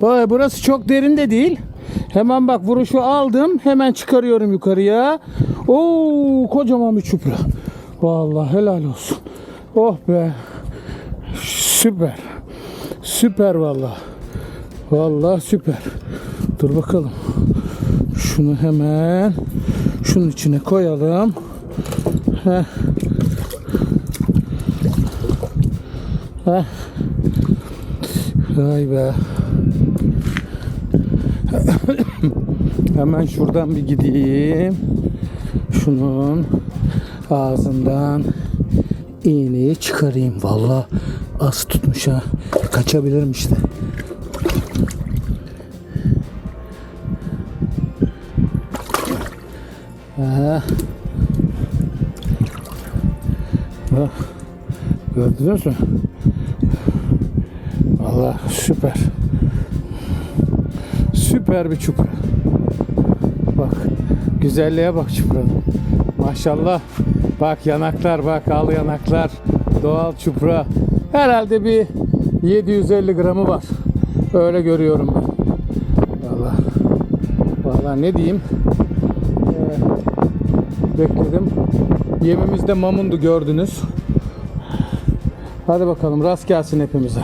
Burası çok derin de değil. Hemen bak vuruşu aldım. Hemen çıkarıyorum yukarıya. Oo kocaman bir çupra. Vallahi helal olsun. Oh be. Süper. Süper vallahi. Vallahi süper. Dur bakalım. Şunu hemen şunun içine koyalım. Heh. Heh. Vay be. Hemen şuradan bir gideyim. Şunun ağzından iğneyi çıkarayım. Vallahi az tutmuş ha. Kaçabilirim işte. Aha. Bak. Gördünüz mü? Valla süper. Süper bir çupra. Bak güzelliğe bak çupranın. Maşallah. Bak yanaklar bak al yanaklar. Doğal çupra. Herhalde bir 750 gramı var. Öyle görüyorum ben. Valla. Valla ne diyeyim? Ee, bekledim. Yemimiz de mamundu gördünüz. Hadi bakalım rast gelsin hepimize.